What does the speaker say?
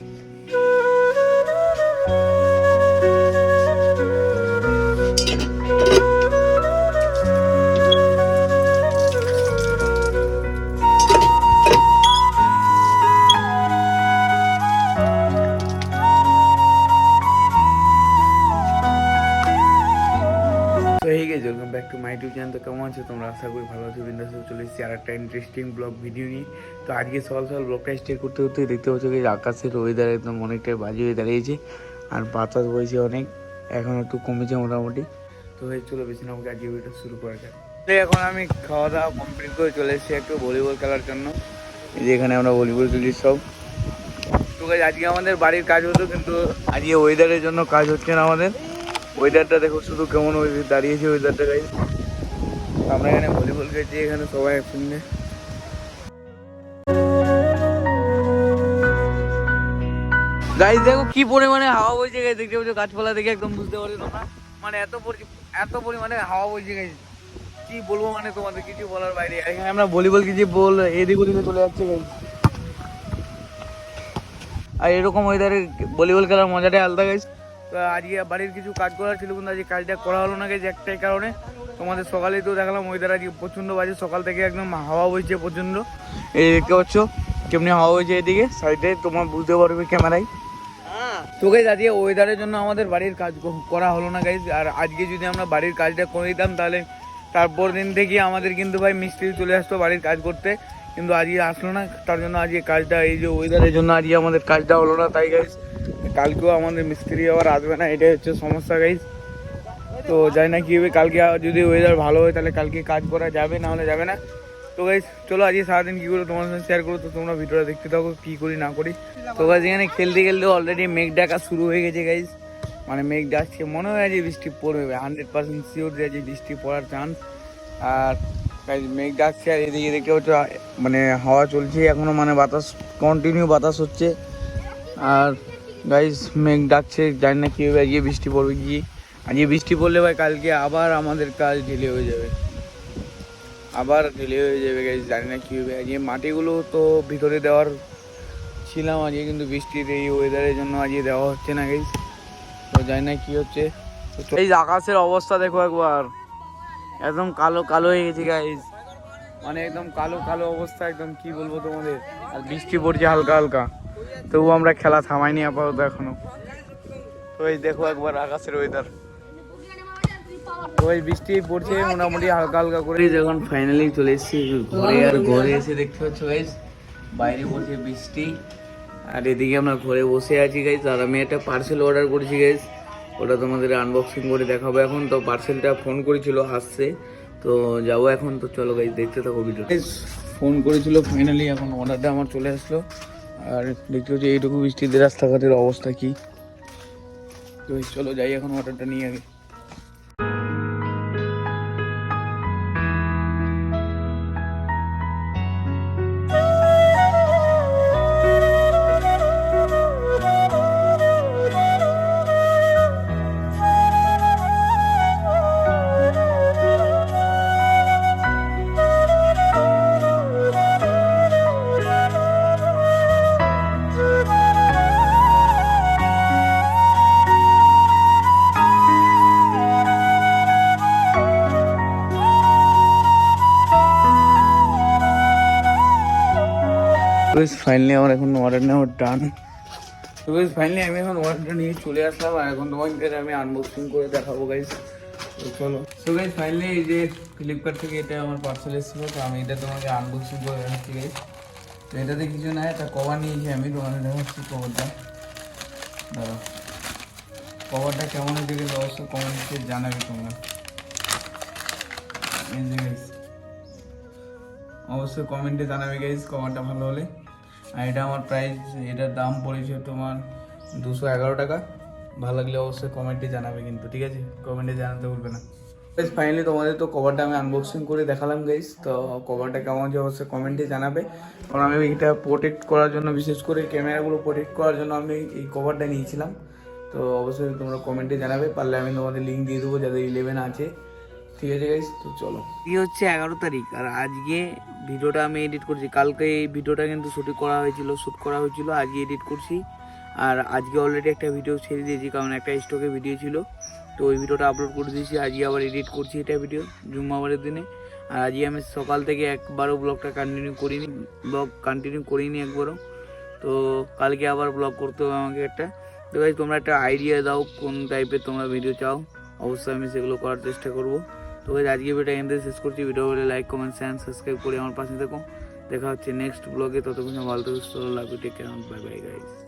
Yeah. এই গেছে welcome back to my YouTube channel তো কেমন আছো তোমরা? আশা করি ভালো আছো, বিন্দাস চলে এসেছি আর একটা ইন্টারেস্টিং ব্লগ ভিডিও নিয়ে। তো আজকে সকাল সকাল ব্লগটা স্টার্ট করতে করতে দেখতে পাচ্ছ কি আকাশের ওয়েদার একদম অনেকটাই বাজে হয়ে দাঁড়িয়েছে, আর বাতাস বইছে অনেক, এখন একটু কমেছে মোটামুটি। তো হয়ে চলো বেশি না আমাকে আজকে ভিডিওটা শুরু করা যাক। এখন আমি খাওয়া দাওয়া কমপ্লিট করে চলে এসেছি একটু ভলিবল খেলার জন্য। এই যে এখানে আমরা ভলিবল খেলি সব। তো আজকে আমাদের বাড়ির কাজ হতো, কিন্তু আজকে ওয়েদারের জন্য কাজ হচ্ছে না আমাদের। ওয়েদারটা দেখো, শুধু কেমন দাঁড়িয়েছে ওয়েদারটা গাইজ আমরা এখানে ভলিবল খেলছি, এখানে সবাই একসঙ্গে। গাইজ দেখো কি পরিমাণে হাওয়া বইছে গাইজ দেখতে পাচ্ছ, গাছপালা দেখে একদম বুঝতে পারছ তোমরা। মানে এত পরি- এত পরিমাণে হাওয়া বইছে গাইজ কি বলব মানে তোমাদের, কিছু বলার বাইরে। এখানে আমরা ভলিবল কিছু বল এদিক ওদিকে চলে যাচ্ছে গাইজ আর এরকম ওয়েদারে ভলিবল খেলার মজাটাই আলাদা গাইজ তো আজকে বাড়ির কিছু কাজ করার ছিল কিন্তু আজকে কাজটা করা হলো না গেছে একটাই কারণে। তোমাদের সকালেই তো দেখলাম ওয়েদার আজকে প্রচণ্ড বাজে, সকাল থেকে একদম হাওয়া বইছে প্রচণ্ড। এই দেখতে পাচ্ছ, কেমনি হাওয়া বইছে এদিকে সাইডে তোমার বুঝতে পারবে ক্যামেরায় তো গাইজ আজকে ওয়েদারের জন্য আমাদের বাড়ির কাজ করা হলো না গাইজ আর আজকে যদি আমরা বাড়ির কাজটা করে দিতাম, তাহলে তারপর দিন থেকে আমাদের কিন্তু ভাই মিস্ত্রি চলে আসতো বাড়ির কাজ করতে। কিন্তু আজকে আসলো না, তার জন্য আজকে কাজটা, এই যে ওয়েদারের জন্য আজকে আমাদের কাজটা হলো না, তাই গাইজ কালকেও আমাদের মিস্ত্রি আবার আসবে না, এটাই হচ্ছে সমস্যা গাইজ তো জানি না কি হবে, কালকে যদি ওয়েদার ভালো হয়, তাহলে কালকে কাজ করা যাবে, না হলে যাবে না। তো গাইজ চলো আজকে সারাদিন কী করে তোমার সঙ্গে শেয়ার করো তো তোমরা ভিডিওটা দেখতে থাকো, কী করি, না করি। তো গাইজ এখানে খেলতে খেলতে অলরেডি মেঘ ডাকা শুরু হয়ে গেছে গাইজ মানে মেঘ ডাকছে, মনে হয় যে বৃষ্টি পড়বে হান্ড্রেড পার্সেন্ট শিওর যে আজকে বৃষ্টি পড়ার চান্স আর গাইজ মেঘ ডাকছে, আর এদিকে দেখতে হচ্ছে মানে হাওয়া চলছে এখনও মানে বাতাস কন্টিনিউ বাতাস হচ্ছে। আর গাইজ মেঘ ডাকছে, জানি না কী হবে আজকে বৃষ্টি পড়বে কি। আজকে বৃষ্টি পড়লে ভাই কালকে আবার আমাদের কাজ ঢিলে হয়ে যাবে। আবার ঢিলে হয়ে যাবে গাইজ জানি না কী হবে আজকে মাটিগুলো তো ভিতরে দেওয়ার ছিলাম আজকে কিন্তু বৃষ্টির এই ওয়েদারের জন্য আজকে দেওয়া হচ্ছে না গাইজ তো জানি না কী হচ্ছে। এই আকাশের অবস্থা দেখো একবার। একদম কালো কালো হয়ে গেছে গাইজ মানে একদম কালো কালো অবস্থা, একদম কি বলব তোমাদের? আর বৃষ্টি পড়ছে হালকা হালকা। তবু আমরা খেলা থামাইনি আপাতত এখনও। তো এই দেখো একবার আকাশের ওয়েদার এই বৃষ্টি পড়ছে মোটামুটি হালকা হালকা করে। যখন ফাইনালি চলে এসেছি ঘরে আর ঘরে এসে দেখতে পাচ্ছ গাইজ বাইরে বসে বৃষ্টি। আর এদিকে আমরা ঘরে বসে আছি গাইজ আর আমি একটা পার্সেল অর্ডার করেছি গাইজ ওটা তোমাদের আনবক্সিং করে দেখাবো এখন। তো পার্সেলটা ফোন করেছিল হাসছে। তো যাব এখন তো চলো গাইজ দেখতে থাকো ভিডিও ফোন করেছিল ফাইনালি এখন অর্ডারটা আমার চলে আসলো। আর দেখতে হচ্ছে এইটুকু বৃষ্টিতে রাস্তাঘাটের অবস্থা কি। তো চলো যাই, এখন অর্ডারটা নিয়ে আগে। বেশ ফাইনালি আমার এখন অর্ডার নেওয়া ডান তো বেশ ফাইনালি আমি এখন অর্ডারটা নিয়ে চলে আসলাম আর এখন তোমাদের আমি আনবক্সিং করে দেখাবো গাইস চলো। তো গাইস ফাইনালি এই যে ফ্লিপকার্ট থেকে এটা আমার পার্সেল এসেছিল, তো আমি এটা তোমাকে আনবক্সিং করে দেখাচ্ছি গাইস তো এটাতে কিছু না একটা কভার নিয়েছি আমি, তোমাদের দেখাচ্ছি কভারটা দাঁড়া কভারটা কেমন হয়েছে অবশ্যই কমেন্টে জানাবে তোমরা। অবশ্যই কমেন্টে জানাবে গাইজ কমেন্টটা ভালো হলে। আর এটা আমার প্রাইস এটার দাম পড়েছে তোমার দুশো এগারো টাকা। ভালো লাগলে অবশ্যই কমেন্টে জানাবে কিন্তু, ঠিক আছে? কমেন্টে জানাতে ভুলবে না। ফাইনালি তোমাদের তো কভারটা আমি আনবক্সিং করে দেখালাম গাইজ তো কভারটা কেমন আছে অবশ্যই কমেন্টে জানাবে। কারণ আমি এটা প্রোটেক্ট করার জন্য, বিশেষ করে ক্যামেরাগুলো প্রোটেক্ট করার জন্য আমি এই কভারটা নিয়েছিলাম। তো অবশ্যই তোমরা কমেন্টে জানাবে, পারলে আমি তোমাদের লিঙ্ক দিয়ে দেবো, যাদের ইলেভেন আছে। ঠিক আছে গাইস তো চলো। কি হচ্ছে এগারো তারিখ, আর আজকে ভিডিওটা আমি এডিট করছি। কালকে এই ভিডিওটা কিন্তু শুট করা হয়েছিল শ্যুট করা হয়েছিল, আজকে এডিট করছি। আর আজকে অলরেডি একটা ভিডিও ছেড়ে দিয়েছি, কারণ একটা স্টকে ভিডিও ছিল। তো ওই ভিডিওটা আপলোড করে দিয়েছি, আজকে আবার এডিট করছি এটা ভিডিও জুম্মাবারের দিনে। আর আজকে আমি সকাল থেকে একবারও ব্লগটা কন্টিনিউ করিনি ব্লগ কন্টিনিউ করিনি একবারও। তো কালকে আবার ব্লগ করতে হবে আমাকে একটা। তো ভাই তোমরা একটা আইডিয়া দাও, কোন টাইপের তোমরা ভিডিও চাও। অবশ্যই আমি সেগুলো করার চেষ্টা করব। তো আজকে ভিডিও এখান থেকে শেষ করছি। ভিডিও বলে লাইক কমেন্ট শেয়ার সাবস্ক্রাইব করে আমার পাশে দেখো দেখা হচ্ছে নেক্সট ব্লগে ততক্ষণ ভালো থেকে, সুস্থ লাগবে take care bye bye guys